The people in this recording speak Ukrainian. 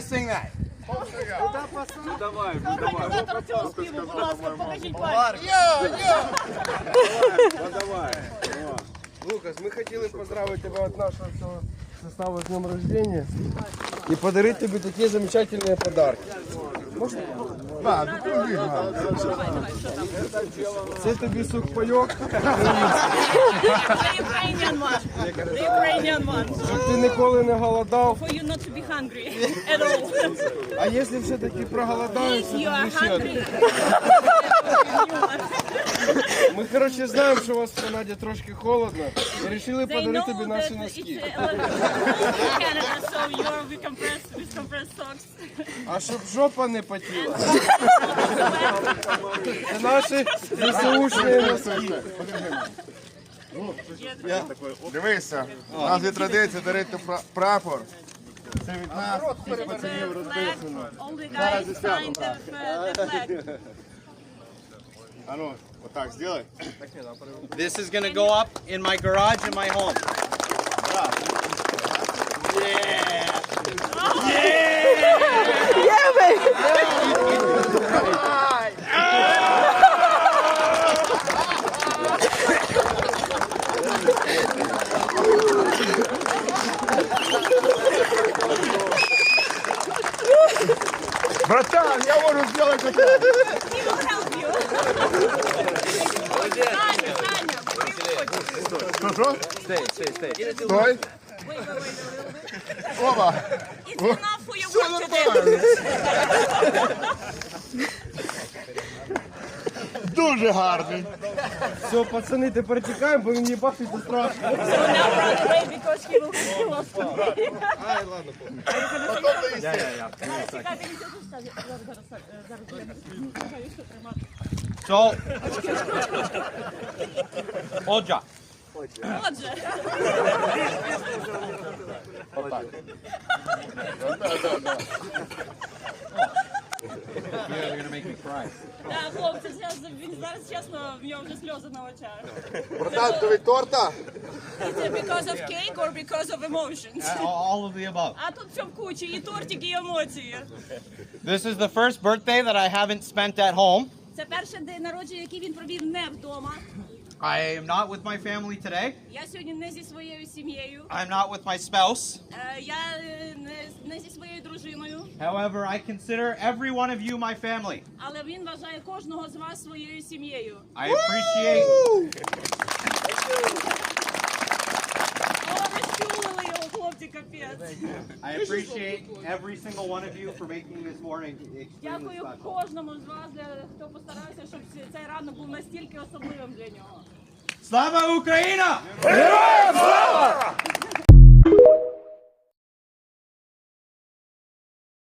sing that? Цього співу, будь ласка, покажіть пальці. Лукас, ми хотіли поздравити тебе від нашого всього состава з днем рождения і подарити тобі такі замечательні подарки. Це тобі сухпайок, The Ukrainian one. The Ukrainian one. щоб ти ніколи не голодав. For you not to be hungry at all. А якщо все-таки проголодаєшся, If you то are hungry, коротше, знаємо, що у вас в Канаді трошки холодно, і вирішили they подарити know тобі that наші it's носки. uh, Canada, so you're socks. А щоб жопа не потіла. Це наші ЗСУшні носки. Дивися, у нас є традиція дарити пра- прапор. Це від нас, The flag, all the guys signed the, the flag. А ну, отак, зробай. This is gonna go up in my garage in my home. Братан, я можу зробити Саня, Що, що? Stay, stay, stay. Стой. your Все нормально. Дуже гарний. Все, пацани, тепер тікаємо, бо він їбашить це страшно. So now run away because he will kill us. Yeah, yeah, yeah. Чекайте, він це скаже. Зараз, зараз, зараз, зараз. я знаю, що тримати. So, Oja. Отже, Yeah, you're gonna make me cry. да, хлопці, зараз, він зараз чесно, в нього вже сльози на очах. Братан, тобі торта? Is it because of cake or because of emotions? All all of the above. А тут все в кучі, і тортик, і емоції. This is the first birthday that I haven't spent at home. Це перший день народження, який він провів не вдома. I am not with my family today. Я сьогодні не зі своєю сім'єю. I'm not with my spouse. Е, Я е, не, не зі своєю дружиною, However, I consider every one of you my family. але він вважає кожного з вас своєю сім'єю. I appreciate О, розчулили його, хлопці, капець. I appreciate every single one of you for making this morning extremely Дякую special. кожному з вас, для- хто постарався, щоб цей ранок був настільки особливим для нього. Слава Україна! Героям